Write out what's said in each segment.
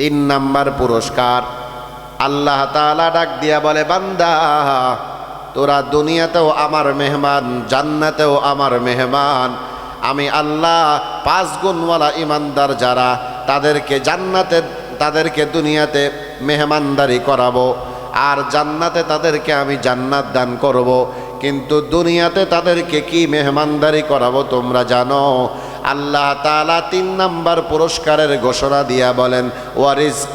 তিন নাম্বার পুরস্কার। আল্লাহ তাআলা ডাক দিয়া বলে, বান্দা, তোরা দুনিয়াতেও আমার মেহমান, জান্নাতেও আমার মেহমান। আমি আল্লাহ পাঁচ গুণওয়ালা ইমানদার যারা, তাদেরকে জান্নাতে, তাদেরকে দুনিয়াতে মেহমানদারি করাবো। আর জান্নাতে তাদেরকে আমি জান্নাত দান করব। কিন্তু দুনিয়াতে তাদেরকে কি মেহমানদারি করাবো তোমরা জানো? আল্লাহ তালা তিন নাম্বার পুরস্কারের ঘোষণা দিয়া বলেন ওয়ারিস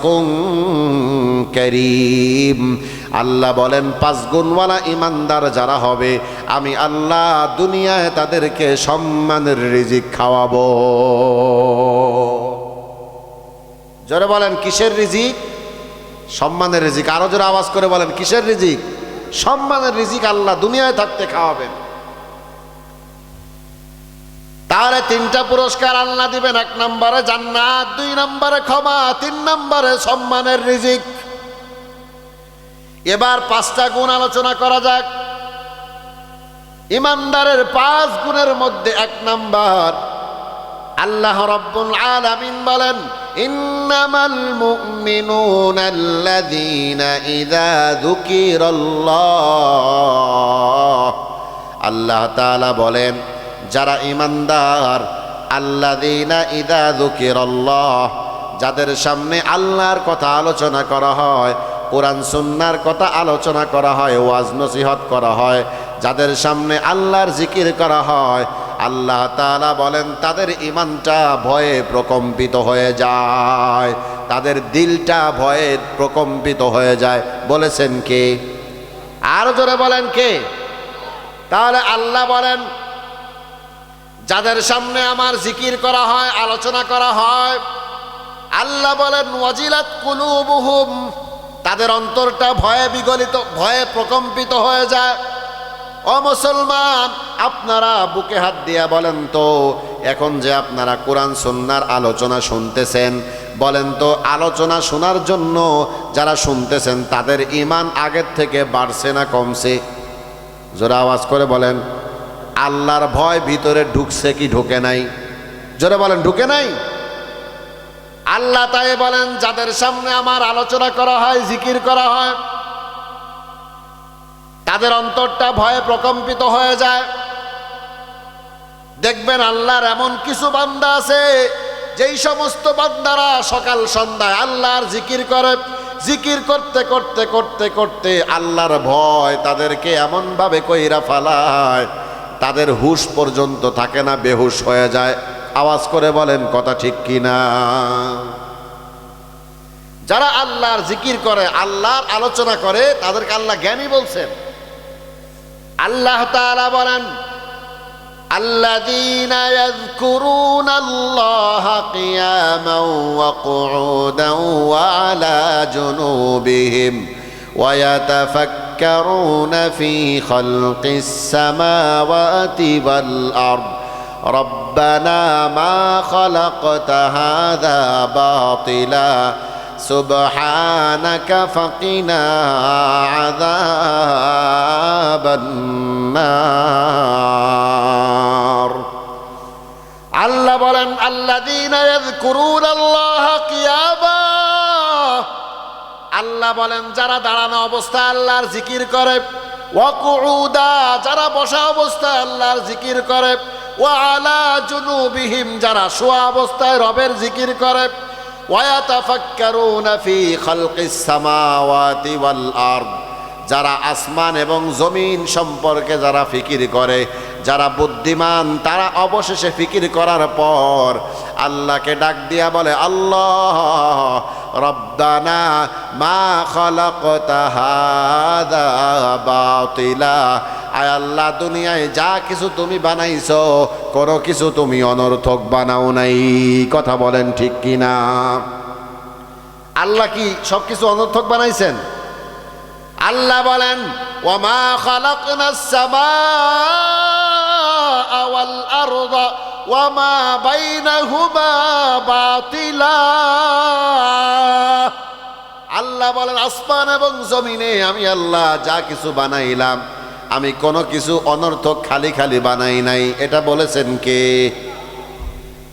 করিম। আল্লাহ বলেন, পাঁচ গুণওয়ালা ইমানদার যারা হবে, আমি আল্লাহ দুনিয়ায় তাদেরকে সম্মানের রিজিক খাওয়াবো। জোরে বলেন, কিসের রিজিক? সম্মানের রিজিক। আরও জোরে আওয়াজ করে বলেন, কিসের রিজিক? সম্মানের রিজিক আল্লাহ দুনিয়ায় থাকতে খাওয়াবেন। তাহলে তিনটা পুরস্কার আল্লাহ দিবেন, এক নম্বরে জান্নাত, দুই নম্বরে ক্ষমা, তিন নম্বরে সম্মানের রিজিক। এবার পাঁচটা গুণ আলোচনা করা যাক। ইমানদারের পাঁচ গুণের মধ্যে এক নম্বর, আল্লাহ রব্বুল আলামিন বলেন, ইন্নামাল মুমিনুনা আল্লাযীনা ইযা যুকিরাল্লাহ। আল্লাহ তাআলা বলেন যারা ইমানদার আল্লাযীনা ইযা যুকিরাল্লাহ, যাদের সামনে আল্লাহর কথা আলোচনা করা হয়, কোরআন সুন্নার কথা আলোচনা করা হয়, ওয়াজ নসিহত করা হয়, যাদের সামনে আল্লাহর জিকির করা হয়, আল্লাহ তাআলা বলেন, তাদের ইমানটা ভয়ে প্রকম্পিত হয়ে যায়, তাদের দিলটা ভয়ে প্রকম্পিত হয়ে যায়। বলেছেন কে? আরও জোরে বলেন কে? তাহলে আল্লাহ বলেন যাদের সামনে আমার জিকির করা হয়, আলোচনা করা হয়, আল্লাহ বলেন, ওয়াজিলাত কুলুবুহুম, তাদের অন্তরটা ভয়ে বিগলিত, ভয়ে প্রকম্পিত হয়ে যায়। ও মুসলমান, আপনারা বুকে হাত দিয়া বলেন তো, এখন যে আপনারা কোরআন সুন্নার আলোচনা শুনতেছেন, বলেন তো, আলোচনা শোনার জন্য যারা শুনতেছেন, তাদের ইমান আগের থেকে বাড়ছে না কমছে? জোরা আওয়াজ করে বলেন। আল্লাহর ভয় ভিতরে ঢুকছে কি ঢুকে নাই? জোরে বলেন, ঢুকে নাই? আল্লাহ তাই বলেন, যাদের সামনে আমার আলোচনা করা হয়, জিকির করা হয়, তাদের অন্তরটা ভয়ে প্রকম্পিত হয়ে যায়। দেখবেন আল্লাহর এমন কিছু বান্দা আছে, যেই সমস্ত বান্দারা সকাল সন্ধ্যায় আল্লাহর জিকির করে। জিকির করতে করতে করতে করতে আল্লাহর ভয় তাদেরকে এমনভাবে কইরা ফালায়। তাদের হুশ পর্যন্ত থাকে না বেহুশ হয়ে যায় আওয়াজ করে বলেন কথা ঠিক কিনা যারা আল্লাহর জিকির করে আল্লাহর আলোচনা করে তাদেরকে আল্লাহ জ্ঞানী বলছেন আল্লাহ তাআলা বলেন الذين يذكرون الله قياما وقعودا وعلى جنوبهم ويتفكرون في خلق السماوات والأرض ربنا ما خلقت هذا باطلا سبحانك فقنا عذاب النار আল্লাহ বলেন আল্লাযীনা ইয়াযকুরুনা আল্লাহ আল্লাহ বলেন, যারা দাঁড়ানো অবস্থায় আল্লাহর জিকির করে, ওয়াকুউদা, যারা বসা অবস্থায় আল্লাহর জিকির করে, ওয়া আলা জুনুবিহিম, যারা শোয়া অবস্থায় রবের জিকির করে ওয়ায়াতাফাক্কারুনা ফি খালকিস সামাওয়াতি ওয়াল আরদ, যারা আসমান এবং জমিন সম্পর্কে যারা ফিকির করে, যারা বুদ্ধিমান, তারা অবশেষে ফিকির করার পর আল্লাহকে ডাক দিয়া বলে, আল্লাহ রব্বানা মা খলাকতা হাদা বাতিলা। আয় আল্লাহ, দুনিয়ায় যা কিছু তুমি বানাইছো, কোনো কিছু তুমি অনর্থক বানাও নাই। কথা বলেন ঠিক কিনা? আল্লাহ কি সব কিছু অনর্থক বানাইছেন? আল্লাহ বলেন ওমা সামাআ ওয়াল আরদা ওমা বাইনাহুমা বাতিলা। আল্লাহ বলেন, আসমান এবং জমিনে আমি আল্লাহ যা কিছু বানাইলাম, আমি কোনো কিছু অনর্থক খালি খালি বানাই নাই। এটা বলেছেন কে?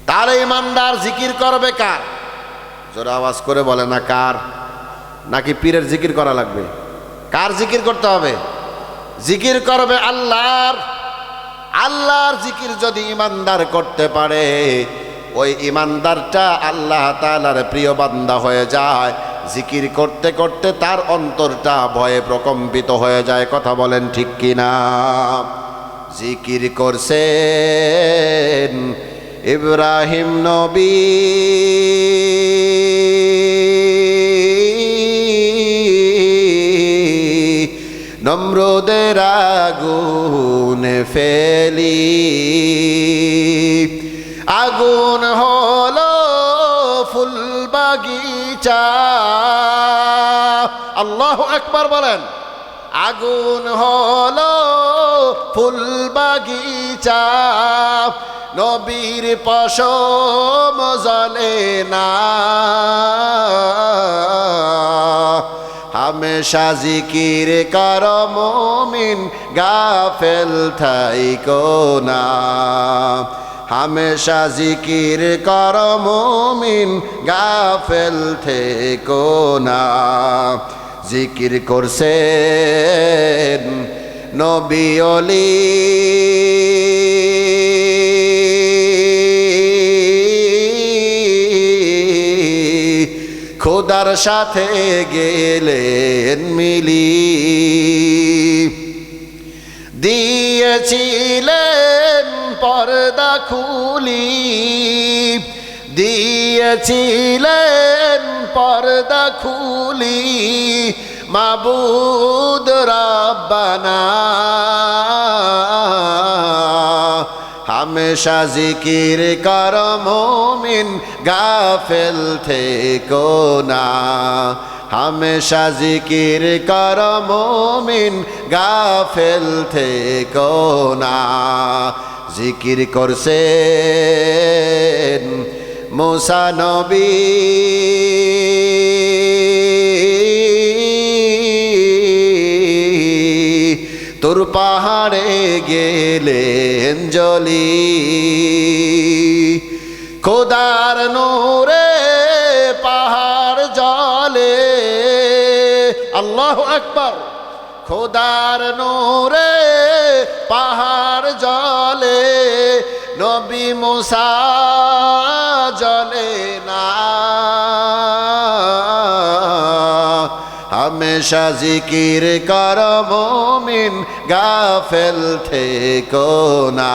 তার ইমানদার জিকির করবে কার? জোরে আওয়াজ করে বলে না কার? নাকি পীরের জিকির করা লাগবে? কার জিকির করতে হবে? জিকির করবে আল্লাহর আল্লাহর জিকির যদি ইমানদার করতে পারে, ওই ইমানদারটা আল্লাহ তালার প্রিয় বান্দা হয়ে যায়। জিকির করতে করতে তার অন্তরটা ভয়ে প্রকম্পিত হয়ে যায়, কথা বলেন ঠিক কিনা? জিকির করছেন ইব্রাহিম নবী। নম্রদের আগুন ফেলি। আগুন হলো ফুল বাগিচা। আল্লাহ একবার বলেন, আগুন হলো ফুল বাগিচা। নবীর পশম জলে না। হামেশা জিকির কর মোমিন, গাফেল থাইকো না। হামেশা জিকির কর মমিন, গাফেল থেকো না। জিকির করছেন নবী অলি। খোদার সাথে গেলেন মিলি। দিয়েছিলেন পর্দা খুলি। দিয়েছিলেন পর্দা খুলি। মাবুদ রাব্বানা হামেশা জিকির কর মোমিন, গাফেল থেকো না। হামেশা জিকির কর মোমিন, গাফেল থেকো না। জিকির করছেন মুসা নবী। তোর পাহাড়ে গেলেন জলি খোদার নোরে পাহাড় জলে। আল্লাহ একবার খোদার নোরে পাহাড় জলে। নবী মুসা জলে না। হামেশা জিকির কর মোমিন গাফেল থেকো না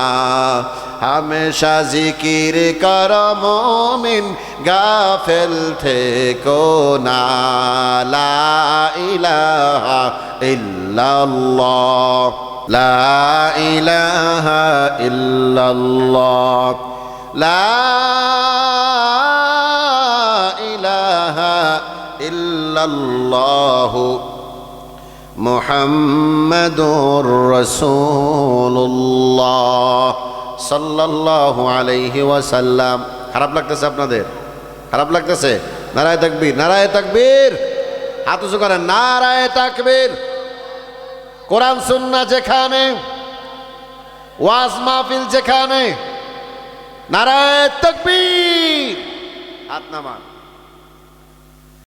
হামেশা জিকির কর মোমিন গাফেল থেকো না লা ইলাহা ইল্লাল্লাহ লা ইলাহা ইল্লাল্লাহ লা ইল্লাল্লাহ মুহাম্মাদুর রাসূলুল্লাহ আলাইহি ওয়াসাল্লাম। খারাপ লাগতেছে আপনাদের? খারাপ লাগতেছে? নারায় তাকবীর নারায় তাকবীর। হাত উঁচু করেন, নারায় তাকবীর। কোরআন, সুন্নাহ যেখানে, ওয়াজ মাহফিল যেখানে, নারায় তাকবীর। হাত নামান।